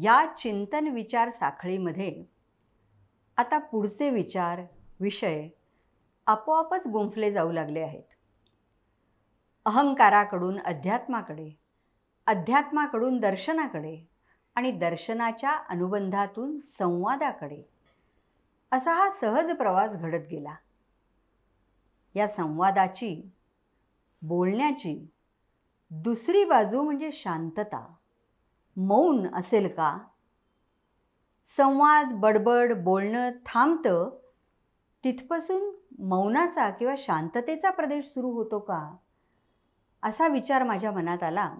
या चिंतन विचार साखळीमध्ये आता पुढचे विचार विषय आपोआपच गुंफले जाऊ लागले आहेत. अहंकाराकडून अध्यात्माकडे अध्यात्माकडून दर्शनाकडे आणि दर्शनाच्या अनुबंधातून संवादाकडे असा हा सहज प्रवास घडत गेला. या संवादाची बोलण्याची दुसरी बाजू म्हणजे शांतता. मौन असेल का? संवाद बडबड बोलणं थांबतं तिथपासून मौनाचा किंवा शांततेचा प्रदेश सुरू होतो का? असा विचार माझ्या मनात आला.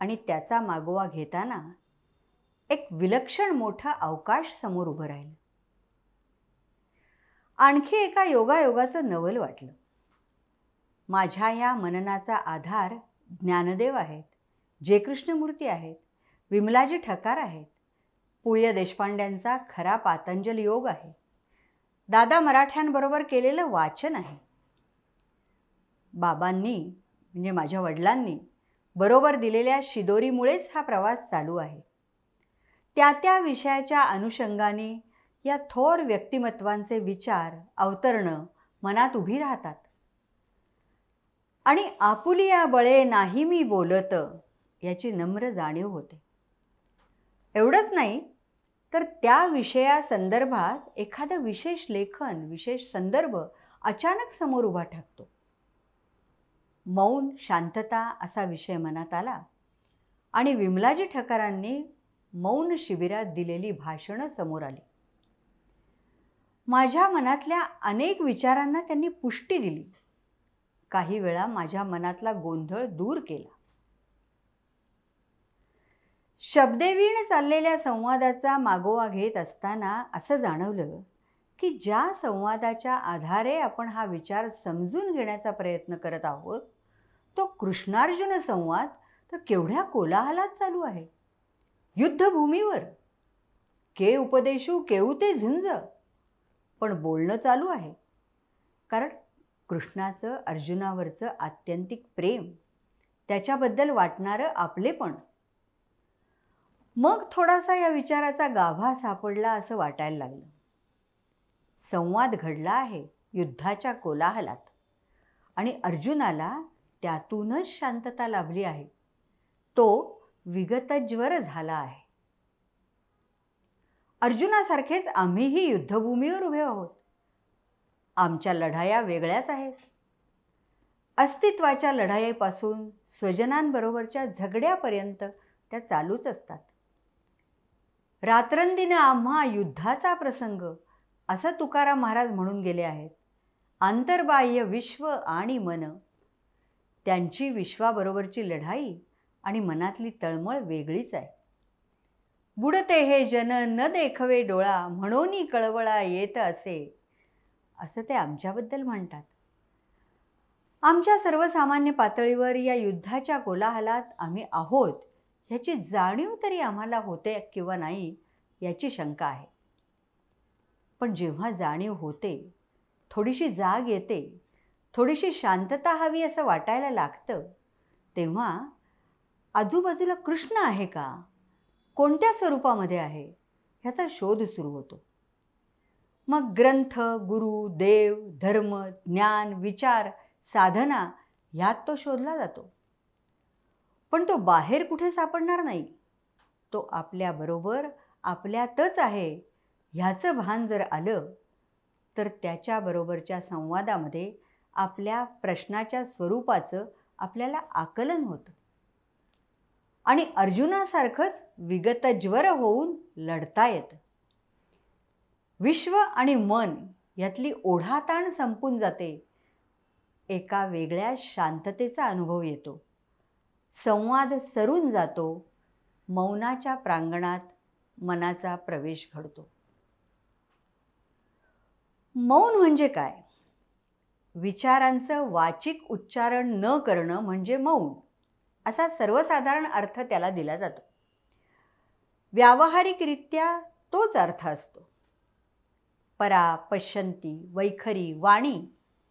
आणि त्याचा मागोवा घेताना एक विलक्षण मोठा अवकाश समोर उभं राहिलं. आणखी एका योगायोगाचं नवल वाटलं. माझ्या या मननाचा आधार ज्ञानदेव आहेत जे कृष्णमूर्ती आहेत विमलाजी ठकार आहेत. पुय देशपांड्यांचा खरा पातंजल योग आहे. दादा मराठ्यांबरोबर केलेलं वाचन आहे. बाबांनी म्हणजे माझ्या वडिलांनी बरोबर दिलेल्या शिदोरीमुळेच हा प्रवास चालू आहे. त्या त्या विषयाच्या अनुषंगाने या थोर व्यक्तिमत्वांचे विचार अवतरणं मनात उभी राहतात. आणि आपुलिया बळे नाही मी बोलत याची नम्र जाणीव होते. एवढंच नाही तर त्या विषयासंदर्भात एखादं विशेष लेखन विशेष संदर्भ अचानक समोर उभा ठाकतो. मौन शांतता असा विषय मनात आला आणि विमलाजी ठकारांनी मौन शिबिरात दिलेली भाषणं समोर आली. माझ्या मनातल्या अनेक विचारांना त्यांनी पुष्टी दिली. काही वेळा माझ्या मनातला गोंधळ दूर केला. शब्देवीण चाललेल्या संवादाचा मागोवा घेत असताना असं जाणवलं की ज्या संवादाच्या आधारे आपण हा विचार समजून घेण्याचा प्रयत्न करत आहोत तो कृष्णार्जुन संवाद तर केवढ्या कोलाहलात चालू आहे. युद्धभूमीवर. के उपदेशू केऊ ते झुंज. पण बोलणं चालू आहे. कारण कृष्णाचं अर्जुनावरचं आत्यंतिक प्रेम त्याच्याबद्दल वाटणारं आपलेपण मग थोडासा या विचाराचा गाभा सापडला असं वाटायला लागलं. संवाद घडला आहे युद्धाच्या कोलाहलात. आणि अर्जुनाला त्यातूनच शांतता लाभली आहे. तो विगतज्वर झाला आहे. अर्जुनासारखेच आम्हीही युद्धभूमीवर उभे आहोत. आमच्या लढाया वेगळ्याच आहेत. अस्तित्वाच्या लढाईपासून स्वजनांबरोबरच्या झगड्यापर्यंत त्या चालूच असतात. रात्रंदिन आम्हा युद्धाचा प्रसंग असं तुकाराम महाराज म्हणून गेले आहेत. आंतरबाह्य विश्व आणि मन. त्यांची विश्वाबरोबरची लढाई आणि मनातली तळमळ वेगळीच आहे. बुडते हे जन न देखवे डोळा म्हणून कळवळा येत असे असं ते आमच्याबद्दल म्हणतात. आमच्या सर्वसामान्य पातळीवर या युद्धाच्या कोलाहलात आम्ही आहोत ह्याची जाणीव तरी आम्हाला होते किंवा नाही याची शंका आहे. पण जेव्हा जाणीव होते थोडीशी जाग येते थोडीशी शांतता हवी असं वाटायला लागतं तेव्हा आजूबाजूला कृष्ण आहे का? कोणत्या स्वरूपामध्ये आहे? ह्याचा शोध सुरू होतो. मग ग्रंथ गुरु देव धर्म ज्ञान विचार साधना ह्यात तो शोधला जातो. पण तो बाहेर कुठे सापडणार नाही. तो आपल्याबरोबर आपल्यातच आहे. ह्याचं भान जर आलं तर त्याच्याबरोबरच्या संवादामध्ये आपल्या प्रश्नाच्या स्वरूपाचं आपल्याला आकलन होतं. आणि अर्जुनासारखंच विगतज्वर होऊन लढता येतं. विश्व आणि मन यातली ओढाताण संपून जाते. एका वेगळ्या शांततेचा अनुभव येतो. संवाद सरून जातो मौनाच्या प्रांगणात मनाचा प्रवेश घडतो. मौन म्हणजे काय? विचारांचं वाचिक उच्चारण न करणं म्हणजे मौन असा सर्वसाधारण अर्थ त्याला दिला जातो. व्यावहारिकरित्या तोच अर्थ असतो. परा पश्यंती वैखरी वाणी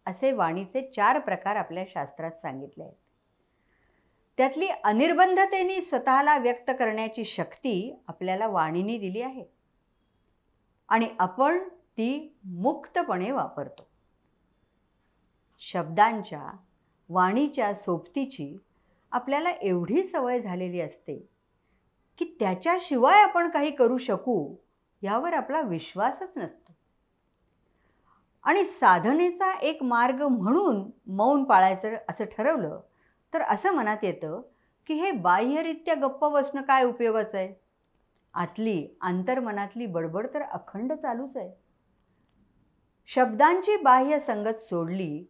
असे वाणीचे चार प्रकार आपल्या शास्त्रात सांगितले आहेत. त्यातली अनिर्बंधतेने स्वतःला व्यक्त करण्याची शक्ती आपल्याला वाणीने दिली आहे. आणि आपण ती मुक्तपणे वापरतो. शब्दांच्या वाणीच्या सोबतीची आपल्याला एवढी सवय झालेली असते की त्याच्याशिवाय आपण काही करू शकू यावर आपला विश्वासच नसतो. आणि साधनेचा एक मार्ग म्हणून मौन पाळायचं असं ठरवलं तर असं मनात येतं की हे बाह्यरित्या गप्प बसणं काय उपयोगाचं आहे? आतली अंतर्मनातली बडबड तर अखंड चालूच आहे. शब्दांची बाह्य संगत सोडली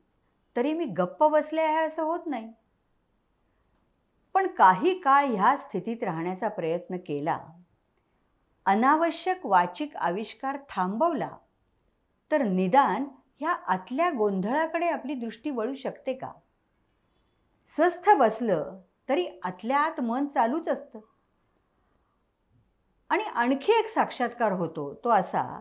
तरी मी गप्प बसले आहे असं होत नाही. पण काही काळ ह्या स्थितीत राहण्याचा प्रयत्न केला. अनावश्यक वाचिक आविष्कार थांबवला तर निदान ह्या आतल्या गोंधळाकडे आपली दृष्टी वळू शकते का? स्वस्थ बसलं तरी आतल्या आत मन चालूच असतं. आणि आणखी एक साक्षात्कार होतो तो असा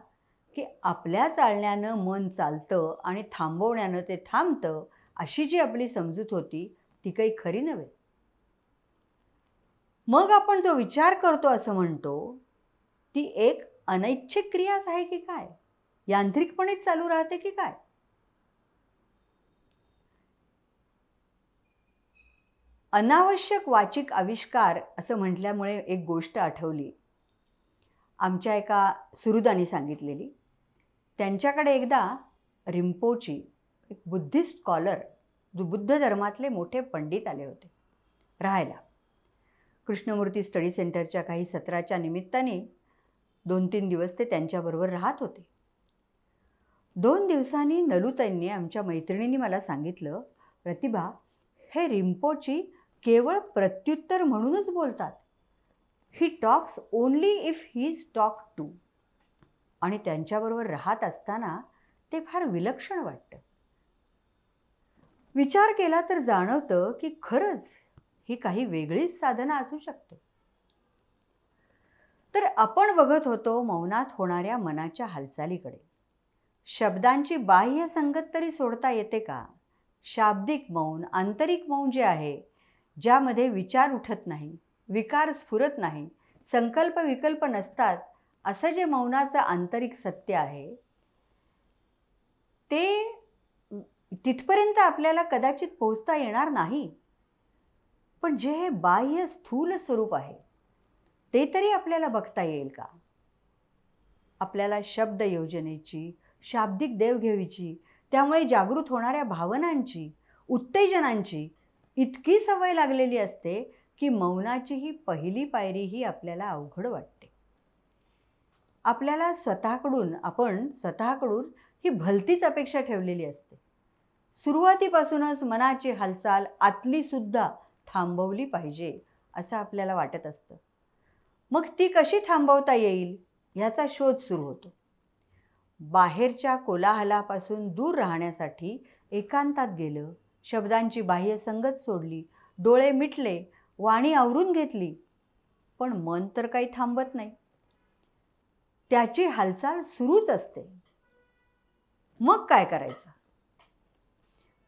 की आपल्या चालण्यानं मन चालतं आणि थांबवण्यानं ते थांबतं अशी जी आपली समजूत होती ती काही खरी नव्हे. मग आपण जो विचार करतो असं म्हणतो ती एक अनैच्छिक क्रियाच आहे की काय? यांत्रिकपणेच चालू राहते की काय? अनावश्यक वाचिक आविष्कार असं म्हटल्यामुळे एक गोष्ट आठवली. आमच्या एका सुरुदानी सांगितलेली. त्यांच्याकडे एकदा रिम्पोची एक बुद्धिस्ट स्कॉलर बुद्ध धर्मातले मोठे पंडित आले होते राहायला. कृष्णमूर्ती स्टडी सेंटरच्या काही सत्राच्या निमित्ताने दोन तीन दिवस ते त्यांच्याबरोबर राहत होते. दोन दिवसांनी नलुताईंनी आमच्या मैत्रिणींनी मला सांगितलं प्रतिभा हे रिम्पोची केवळ प्रत्युत्तर म्हणूनच बोलतात. He talks only if he is talk to आणि त्यांच्याबरोबर राहत असताना ते फार विलक्षण वाटतं. विचार केला तर जाणवतं की खरंच ही काही वेगळीच साधना असू शकते. तर आपण बघत होतो मौनात होणाऱ्या मनाच्या हालचालीकडे. शब्दांची बाह्य संगत तरी सोडता येते का? शाब्दिक मौन आंतरिक मौन जे आहे ज्यामध्ये विचार उठत नाही विकार स्फुरत नाही संकल्प विकल्प नसतात असं जे मौनाचं आंतरिक सत्य आहे ते तिथपर्यंत आपल्याला कदाचित पोहोचता येणार नाही. पण जे हे बाह्य स्थूल स्वरूप आहे ते तरी आपल्याला बघता येईल का? आपल्याला शब्द योजनेची शाब्दिक देवघेवीची त्यामुळे जागृत होणाऱ्या भावनांची उत्तेजनांची इतकी सवय लागलेली असते की मौनाची ही पहिली पायरी ही आपल्याला अवघड वाटते. आपल्याला स्वतःकडून आपण स्वतःकडून ही भलतीच अपेक्षा ठेवलेली असते. सुरुवातीपासूनच मनाची हालचाल आतलीसुद्धा थांबवली पाहिजे असं आपल्याला वाटत असतं. मग ती कशी थांबवता येईल ह्याचा शोध सुरू होतो. बाहेरच्या कोलाहलापासून दूर राहण्यासाठी एकांतात गेलं शब्दांची बाह्य संगत सोडली. डोळे मिटले वाणी आवरून घेतली. पण मन तर काही थांबत नाही. त्याची हालचाल सुरूच असते. मग काय करायचं?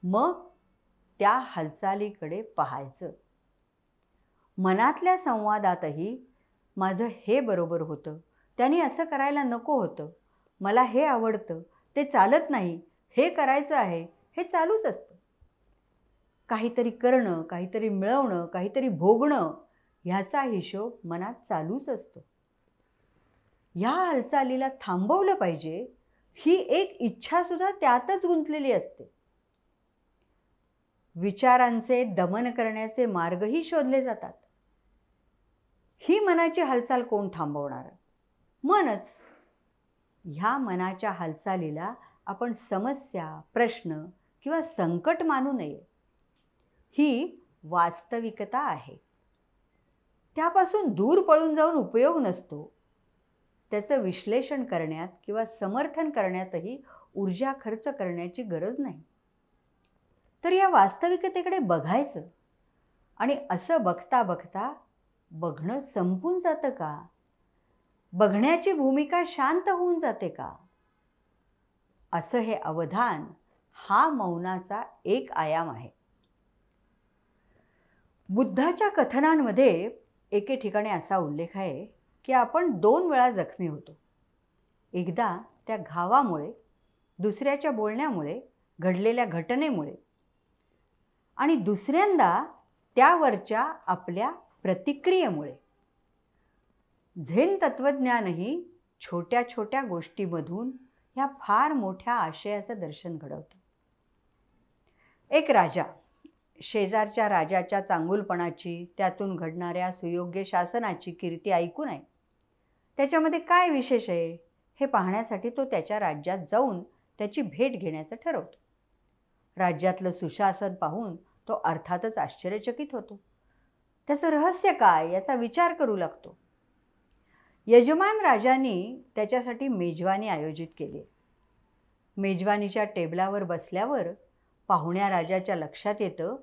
मग त्या हालचालीकडे पाहायचं. मनातल्या संवादातही माझं हे बरोबर होतं. त्यांनी असं करायला नको होतं. मला हे आवडतं. ते चालत नाही. हे करायचं आहे. हे चालूच असतं. काहीतरी करणं काहीतरी मिळवणं काहीतरी भोगणं ह्याचा हिशोब मनात चालूच असतो. ह्या हालचालीला थांबवलं पाहिजे ही एक इच्छासुद्धा त्यातच गुंतलेली असते. विचारांचे दमन करण्याचे मार्गही शोधले जातात. ही मनाची हालचाल कोण थांबवणार? मनच. ह्या मनाच्या हालचालीला आपण समस्या प्रश्न किंवा संकट मानू नये. ही वास्तविकता आहे. त्यापासून दूर पळून जाऊन उपयोग नसतो. त्याचं विश्लेषण करण्यात किंवा समर्थन करण्यातही ऊर्जा खर्च करण्याची गरज नाही. तर या वास्तविकतेकडे बघायचं आणि असं बघता बघता बघणं संपून जातं का? बघण्याची भूमिका शांत होऊन जाते का? असं हे अवधान हा मौनाचा एक आयाम आहे. बुद्धाच्या कथनांमध्ये एके ठिकाणी असा उल्लेख आहे की आपण दोन वेळा जखमी होतो. एकदा त्या घावामुळे दुसऱ्याच्या बोलण्यामुळे घडलेल्या घटनेमुळे आणि दुसऱ्यांदा त्यावरच्या आपल्या प्रतिक्रियेमुळे. झेन तत्त्वज्ञानही छोट्या छोट्या गोष्टीमधून ह्या फार मोठ्या आशयाचं दर्शन घडवतं. एक राजा शेजारच्या राजाच्या चांगुलपणाची त्यातून घडणाऱ्या सुयोग्य शासनाची कीर्ती ऐकून आहे त्याच्यामध्ये काय विशेष आहे? हे पाहण्यासाठी तो त्याच्या राज्यात जाऊन त्याची भेट घेण्याचं ठरवतो. राज्यातलं सुशासन पाहून तो अर्थातच आश्चर्यचकित होतो. त्याचं रहस्य काय याचा विचार करू लागतो. यजमान राजांनी त्याच्यासाठी मेजवानी आयोजित केली. मेजवानीच्या टेबलावर बसल्यावर पाहुण्या राजाच्या लक्षात येतं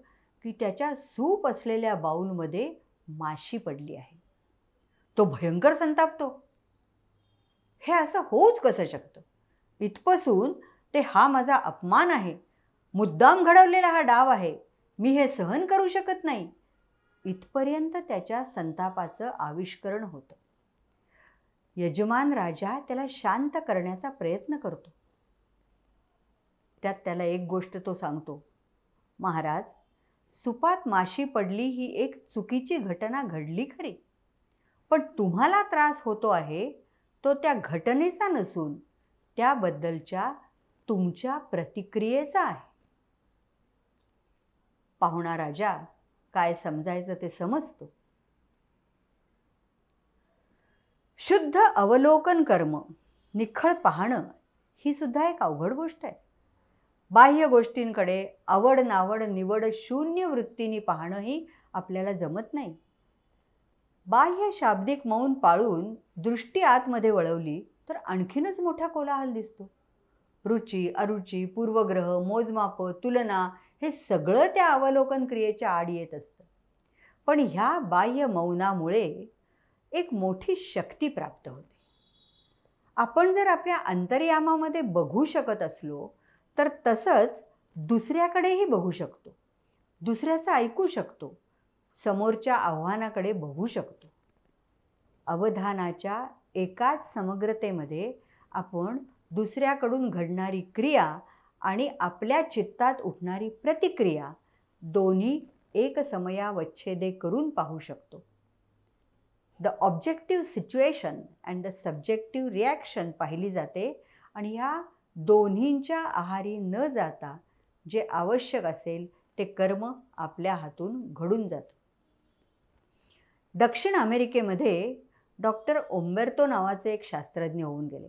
की त्याच्या सूप असलेल्या बाऊलमध्ये माशी पडली आहे. तो भयंकर संतापतो. हे असं होऊच कसं शकतं? इथपासून ते हा माझा अपमान आहे. मुद्दाम घडवलेला हा डाव आहे. मी हे सहन करू शकत नाही. इथपर्यंत त्याच्या संतापाचं आविष्करण होतं. यजमान राजा त्याला शांत करण्याचा प्रयत्न करतो. त्यात त्याला एक गोष्ट तो सांगतो. महाराज सुपात माशी पडली ही एक चुकीची घटना घडली खरी. पण तुम्हाला त्रास होतो आहे तो त्या घटनेचा नसून त्याबद्दलच्या तुमच्या प्रतिक्रियेचा आहे. पाहुणा राजा काय समजायचं ते समजतो. शुद्ध अवलोकन कर्म निखळ पाहणं ही सुद्धा एक अवघड गोष्ट आहे. बाह्य गोष्टींकडे आवड नावड निवड शून्य वृत्तीने पाहणंही आपल्याला जमत नाही. बाह्य शाब्दिक मौन पाळून दृष्टी आतमध्ये वळवली तर आणखीनच मोठा कोलाहल दिसतो. रुची अरुची पूर्वग्रह मोजमाप तुलना हे सगळं त्या अवलोकन क्रियेच्या आड येत असतं. पण ह्या बाह्य मौनामुळे एक मोठी शक्ती प्राप्त होते. आपण जर आपल्या अंतर्यामामध्ये बघू शकत असलो तर तसंच दुसऱ्याकडेही बघू शकतो. दुसऱ्याचं ऐकू शकतो. समोरच्या आव्हानाकडे बघू शकतो. अवधानाच्या एकाच समग्रतेमध्ये आपण दुसऱ्याकडून घडणारी क्रिया आणि आपल्या चित्तात उठणारी प्रतिक्रिया दोन्ही एक समयावच्छेदे करून पाहू शकतो. The objective situation and the subjective reaction पाहिली जाते आणि या दोन्हींच्या आहारी न जाता जे आवश्यक असेल ते कर्म आपल्या हातून घडून जातं. दक्षिण अमेरिकेमध्ये डॉक्टर ओंबेर्तो नावाचे एक शास्त्रज्ञ होऊन गेले.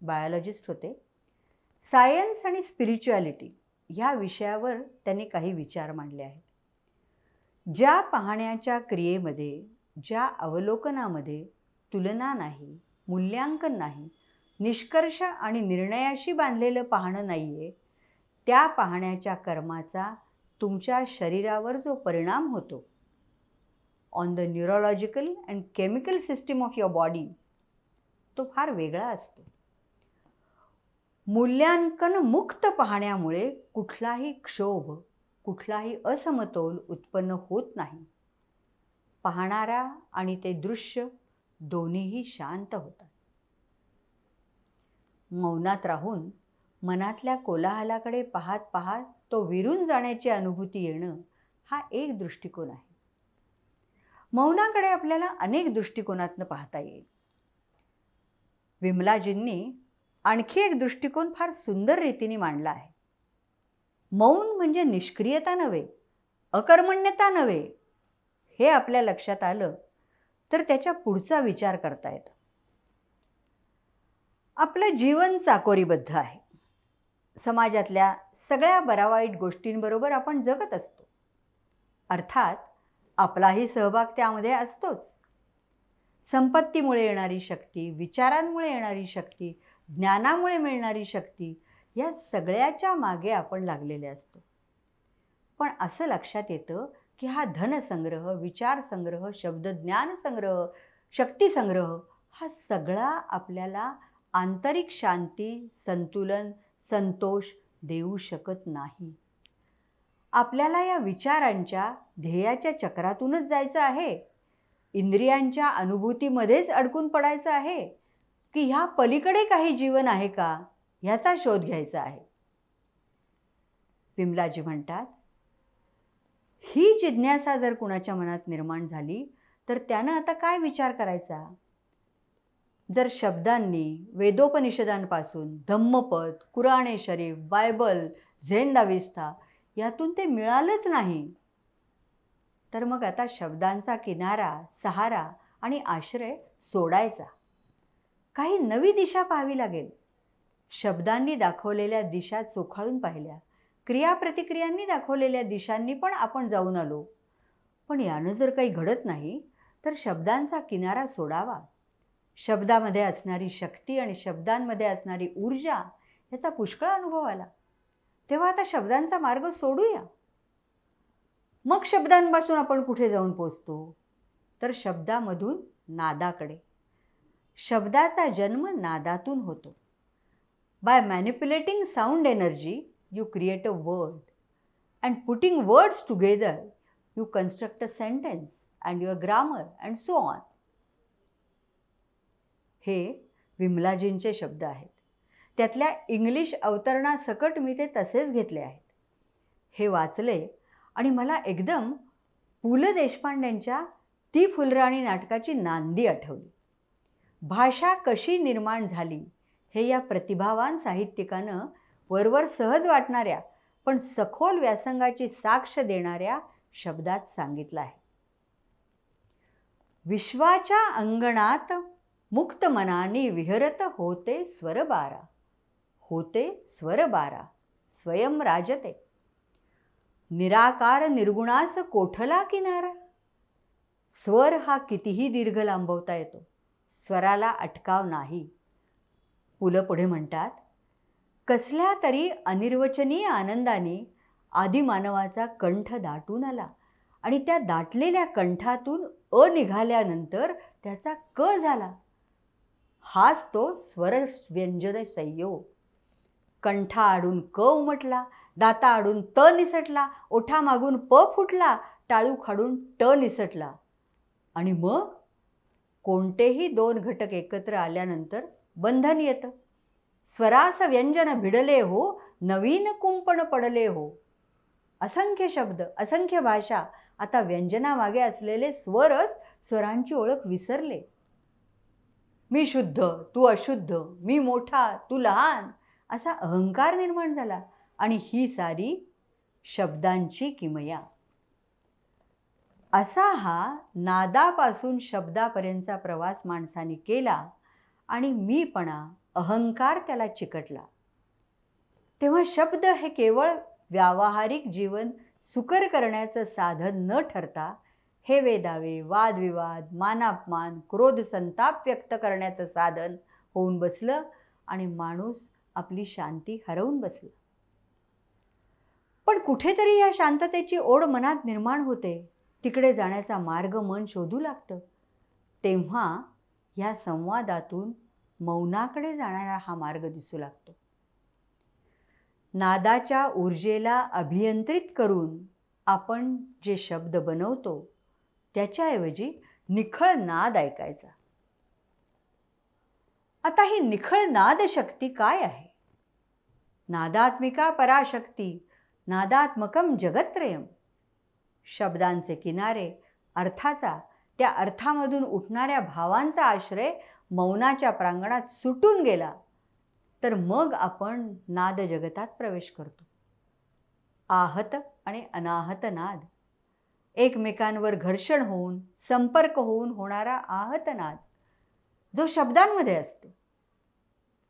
बायोलॉजिस्ट होते. सायन्स आणि स्पिरिच्युॲलिटी ह्या विषयावर त्यांनी काही विचार मांडले आहेत. ज्या पाहण्याच्या क्रियेमध्ये ज्या अवलोकनामध्ये तुलना नाही मूल्यांकन नाही निष्कर्ष आणि निर्णयाशी बांधलेलं पाहणं नाही आहे त्या पाहण्याच्या कर्माचा तुमच्या शरीरावर जो परिणाम होतो. On the neurological and chemical system of your body तो फार वेगळा असतो. मूल्यांकन मुक्त पाहण्यामुळे कुठलाही क्षोभ कुठलाही असमतोल उत्पन्न होत नाही. पाहणारा आणि ते दृश्य दोन्हीही शांत होतात. मौनात राहून मनातल्या कोलाहलाकडे पाहत पाहत तो विरून जाण्याची अनुभूती येणं हा एक दृष्टिकोन आहे. मौनाकडे आपल्याला अनेक दृष्टिकोनातनं पाहता येईल. विमलाजींनी आणखी एक दृष्टिकोन फार सुंदर रीतीने मांडला आहे. मौन म्हणजे निष्क्रियता नव्हे अकर्मण्यता नव्हे हे आपल्या लक्षात आलं तर त्याच्या पुढचा विचार करता येतो. आपलं जीवन चाकोरीबद्ध आहे. समाजातल्या सगळ्या बरावाईट गोष्टींबरोबर आपण जगत असतो. अर्थात आपलाही सहभाग त्यामध्ये असतोच. संपत्तीमुळे येणारी शक्ती विचारांमुळे येणारी शक्ती ज्ञानामुळे मिळणारी शक्ती या सगळ्याच्या मागे आपण लागलेले असतो. पण असं लक्षात येतं की हा धनसंग्रह विचारसंग्रह शब्दज्ञान संग्रह शक्तिसंग्रह हा सगळा आपल्याला आंतरिक शांती संतुलन संतोष देऊ शकत नाही. आपल्याला या विचारांच्या ध्येयाच्या चक्रातूनच जायचं आहे. इंद्रियांच्या अनुभूतीमध्येच अडकून पडायचं आहे. की ह्या पलीकडे काही जीवन आहे का? ह्याचा शोध घ्यायचा आहे. विमलाजी म्हणतात ही जिज्ञासा जर कुणाच्या मनात निर्माण झाली तर त्यानं आता काय विचार करायचा? जर शब्दांनी वेदोपनिषदांपासून धम्मपद कुराणे शरीफ बायबल झेंडाविस्था यातून ते मिळालंच नाही. तर मग आता शब्दांचा किनारा सहारा आणि आश्रय सोडायचा. काही नवी दिशा पाहावी लागेल. शब्दांनी दाखवलेल्या दिशा चोखाळून पाहिल्या. क्रियाप्रतिक्रियांनी दाखवलेल्या दिशांनी पण आपण जाऊन आलो. पण यानं जर काही घडत नाही तर शब्दांचा किनारा सोडावा. शब्दामध्ये असणारी शक्ती आणि शब्दांमध्ये असणारी ऊर्जा याचा पुष्कळ अनुभव आला. तेव्हा आता शब्दांचा मार्ग सोडूया. मग शब्दांपासून आपण कुठे जाऊन पोचतो? तर शब्दामधून नादाकडे. शब्दाचा जन्म नादातून होतो. By manipulating sound energy you create a word and putting words together you construct a sentence and your grammar and so on हे विमलाजींचे शब्द आहेत. त्यातल्या इंग्लिश अवतरणासकट मी ते तसेच घेतले आहेत. हे वाचले आणि मला एकदम पु ल देशपांड्यांच्या ती फुलराणी नाटकाची नांदी आठवली. भाषा कशी निर्माण झाली हे या प्रतिभावान साहित्यिकानं वरवर सहज वाटणाऱ्या पण सखोल व्यासंगाची साक्ष देणाऱ्या शब्दात सांगितलं आहे. विश्वाच्या अंगणात मुक्त मनाने विहरत होते स्वरबारा. होते स्वरबारा. स्वयं राजते. निराकार निर्गुणास कोठला किनारा? स्वर हा कितीही दीर्घ लांबवता येतो. स्वराला अटकाव नाही. पुलं पुढे म्हणतात कसल्या तरी अनिर्वचनीय आनंदाने आदिमानवाचा कंठ दाटून आला आणि त्या दाटलेल्या कंठातून अ निघाल्यानंतर त्याचा क झाला. हाच तो स्वर व्यंजन संयोग कंठा आडून क उमटला दाता आडून त निसटला ओठामागून प फुटला टाळू खाडून ट निसटला. आणि मग? कोणतेही दोन घटक एकत्र आल्यानंतर बंधन येतं. स्वरास व्यंजन भिडले हो नवीन कुंपण पडले हो. असंख्य शब्द असंख्य भाषा आता व्यंजनामागे असलेले स्वरच स्वरांची ओळख विसरले. मी शुद्ध तू अशुद्ध मी मोठा तू लहान असा अहंकार निर्माण झाला. आणि ही सारी शब्दांची किमया. असा हा नादापासून शब्दापर्यंतचा प्रवास माणसाने केला आणि मीपणा अहंकार त्याला चिकटला. तेव्हा शब्द हे केवळ व्यावहारिक जीवन सुकर करण्याचं साधन न ठरता हे वेदावे वादविवाद मानापमान क्रोध संताप व्यक्त करण्याचं साधन होऊन बसलं आणि माणूस आपली शांती हरवून बसला. पण कुठेतरी या शांततेची ओढ मनात निर्माण होते. तिकडे जाण्याचा मार्ग मन शोधू लागतं. तेव्हा या संवादातून मौनाकडे जाणारा हा मार्ग दिसू लागतो. नादाच्या ऊर्जेला अभियंत्रित करून आपण जे शब्द बनवतो त्याच्याऐवजी निखळ नाद ऐकायचा. आता ही निखळ नादशक्ती काय आहे? नादात्मिका पराशक्ती नादात्मकम जगत्रयम शब्दांचे किनारे अर्थाचा त्या अर्थामधून उठणाऱ्या भावांचा आश्रय मौनाच्या प्रांगणात सुटून गेला तर मग आपण नाद जगतात प्रवेश करतो. आहत आणि अनाहत नाद. एकमेकांवर घर्षण होऊन संपर्क होऊन होणारा आहतनाद जो शब्दांमध्ये असतो.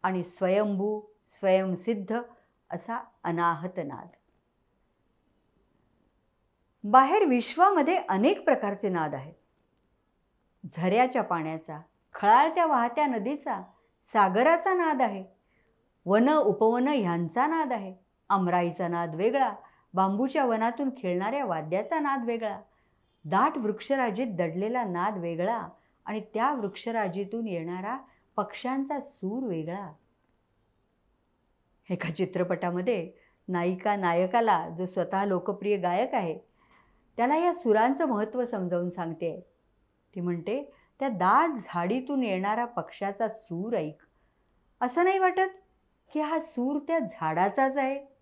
आणि स्वयंभू स्वयंसिद्ध असा अनाहतनाद बाहेर विश्वामध्ये अनेक प्रकारचे नाद आहेत. झऱ्याच्या पाण्याचा खळाळत्या वाहत्या नदीचा सागराचा नाद आहे. वन उपवन ह्यांचा नाद आहे. अमराईचा नाद वेगळा बांबूच्या वनातून खेळणाऱ्या वाद्याचा नाद वेगळा. दाट वृक्षराजीत दडलेला नाद वेगळा आणि त्या वृक्षराजीतून येणारा पक्ष्यांचा सूर वेगळा. एका चित्रपटामध्ये नायिका नायकाला जो स्वतः लोकप्रिय गायक आहे त्याला या सुरांचं महत्त्व समजावून सांगते. ती म्हणते त्या दाट झाडीतून येणारा पक्षाचा सूर ऐक. असं नाही वाटत की हा सूर त्या झाडाचाच आहे.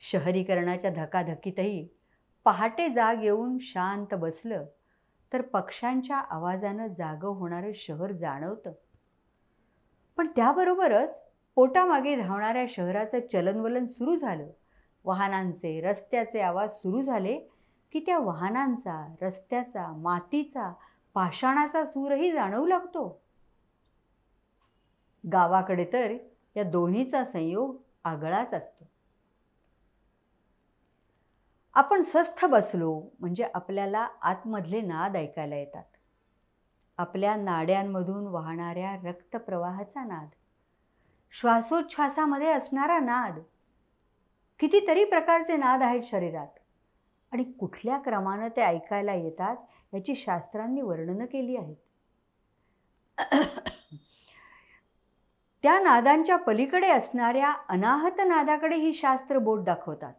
शहरीकरणाच्या धकाधकीतही पहाटे जाग येऊन शांत बसलं तर पक्ष्यांच्या आवाजानं जागं होणारं शहर जाणवतं. पण त्याबरोबरच पोटामागे धावणाऱ्या शहराचं चलनवलन सुरू झालं. वाहनांचे रस्त्याचे आवाज सुरू झाले की त्या वाहनांचा रस्त्याचा मातीचा पाषाणाचा सूरही जाणवू लागतो. गावाकडे तर या दोन्हीचा संयोग आगळाच असतो. आपण स्वस्थ बसलो म्हणजे आपल्याला आतमधले नाद ऐकायला येतात. आपल्या नाड्यांमधून वाहणाऱ्या रक्तप्रवाहाचा नाद श्वासोच्छ्वासामध्ये असणारा नाद कितीतरी प्रकारचे नाद आहेत शरीरात आणि कुठल्या क्रमानं ते ऐकायला येतात याची शास्त्रांनी वर्णनं केली आहेत. त्या नादांच्या पलीकडे असणाऱ्या अनाहत नादाकडे ही शास्त्र बोट दाखवतात.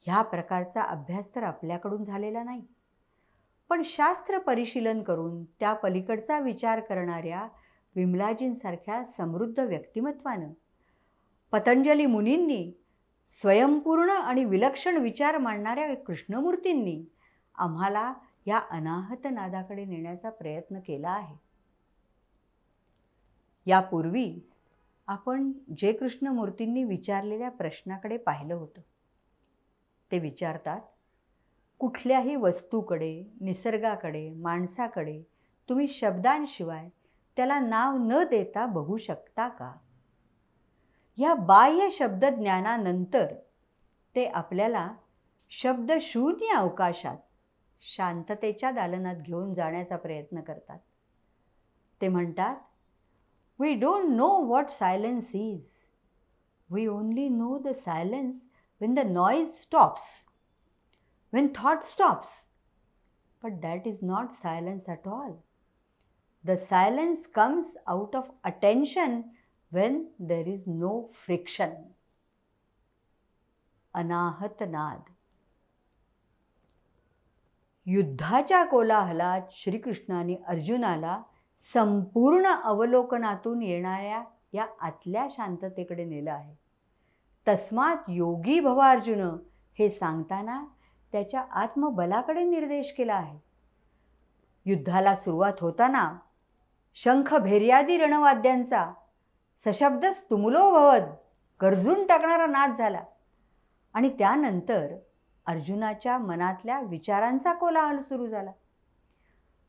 ह्या प्रकारचा अभ्यास तर आपल्याकडून झालेला नाही. पण शास्त्र परिशीलन करून त्या पलीकडचा विचार करणाऱ्या विमलाजींसारख्या समृद्ध व्यक्तिमत्वानं पतंजली मुनींनी स्वयंपूर्ण आणि विलक्षण विचार मांडणाऱ्या कृष्णमूर्तींनी आम्हाला या अनाहत नादाकडे नेण्याचा प्रयत्न केला आहे. यापूर्वी आपण जे कृष्णमूर्तींनी विचारलेल्या प्रश्नाकडे पाहिलं होतं. ते विचारतात कुठल्याही वस्तूकडे निसर्गाकडे माणसाकडे तुम्ही शब्दांशिवाय त्याला नाव न देता बघू शकता का? या बाह्य शब्दज्ञानानंतर ते आपल्याला शब्दशून्य अवकाशात शांततेच्या दालनात घेऊन जाण्याचा प्रयत्न करतात. ते म्हणतात we don't know what silence is we only know the silence when the noise stops, when thought stops. But that is not silence at all. The silence comes out of attention when there is no friction. अनाहत नाद युद्धाच्या कोलाहलात श्रीकृष्णाने अर्जुनाला संपूर्ण अवलोकनातून येणाऱ्या या आतल्या शांततेकडे नेलं आहे तस्मात योगी भव अर्जुन हे सांगताना त्याच्या आत्मबलाकडे निर्देश केला आहे. युद्धाला सुरुवात होताना शंख भेर्यादी रणवाद्यांचा सशब्दच तुमुलो भवत गरजून टाकणारा नाद झाला आणि त्यानंतर अर्जुनाच्या मनातल्या विचारांचा कोलाहल सुरू झाला.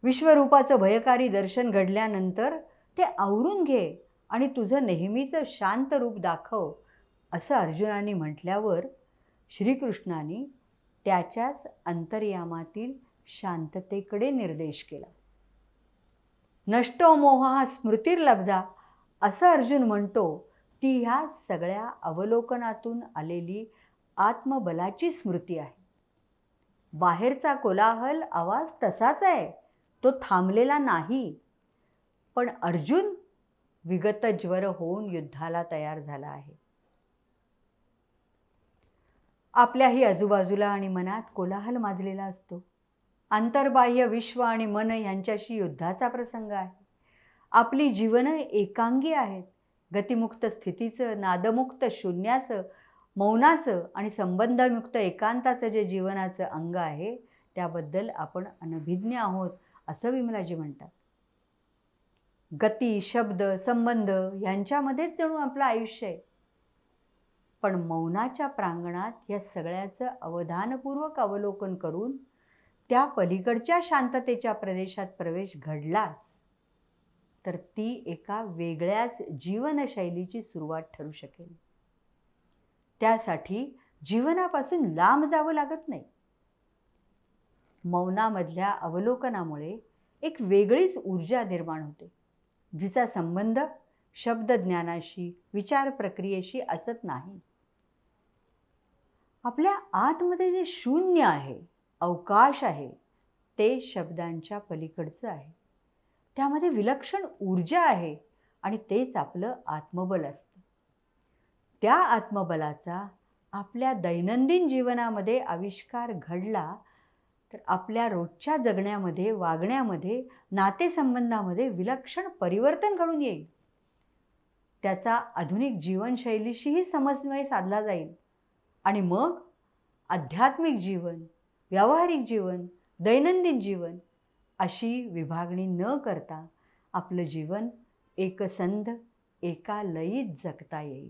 विश्वरूपाचं भयकारी दर्शन घडल्यानंतर ते आवरून घे आणि तुझं नेहमीचं शांत रूप दाखव असं अर्जुनाने म्हटल्यावर श्रीकृष्णाने त्याच्याच अंतर्यामातील शांततेकडे निर्देश केला. नष्टो मोह हा स्मृतीर्लब्धा असं अर्जुन म्हणतो ती ह्या सगळ्या अवलोकनातून आलेली आत्मबलाची स्मृती आहे. बाहेरचा कोलाहल आवाज तसाच आहे तो थांबलेला नाही. पण अर्जुन विगतज्वर होऊन युद्धाला तयार झाला आहे. आपल्याही आजूबाजूला आणि मनात कोलाहल माजलेला असतो. आंतरबाह्य विश्व आणि मन यांच्याशी युद्धाचा प्रसंग आहे. आपली जीवनं एकांगी आहेत. गतिमुक्त स्थितीचं नादमुक्त शून्याचं मौनाचं आणि संबंधमुक्त एकांताचं जे जीवनाचं अंग आहे त्याबद्दल आपण अनभिज्ञ आहोत असं विमलाजी म्हणतात. गती शब्द संबंध यांच्यामध्येच जणू आपलं आयुष्य आहे. पण मौनाच्या प्रांगणात या सगळ्याचं अवधानपूर्वक अवलोकन करून त्या पलीकडच्या शांततेच्या प्रदेशात प्रवेश घडलाच तर ती एका वेगळ्याच जीवनशैलीची सुरुवात ठरू शकेल. त्यासाठी जीवनापासून लांब जावं लागत नाही. मौनामधल्या अवलोकनामुळे एक वेगळीच ऊर्जा निर्माण होते जिचा संबंध शब्दज्ञानाशी विचार प्रक्रियेशी असत नाही. आपल्या आतमध्ये जे शून्य आहे अवकाश आहे ते शब्दांच्या पलीकडचं आहे. त्यामध्ये विलक्षण ऊर्जा आहे आणि तेच आपलं आत्मबल असतं. त्या आत्मबलाचा आपल्या दैनंदिन जीवनामध्ये आविष्कार घडला तर आपल्या रोजच्या जगण्यामध्ये वागण्यामध्ये नातेसंबंधामध्ये विलक्षण परिवर्तन घडून येईल. त्याचा आधुनिक जीवनशैलीशीही समन्वय साधला जाईल. आणि मग आध्यात्मिक जीवन व्यावहारिक जीवन दैनंदिन जीवन अशी विभागणी न करता आपलं जीवन एकसंध एका लयीत जगता येईल.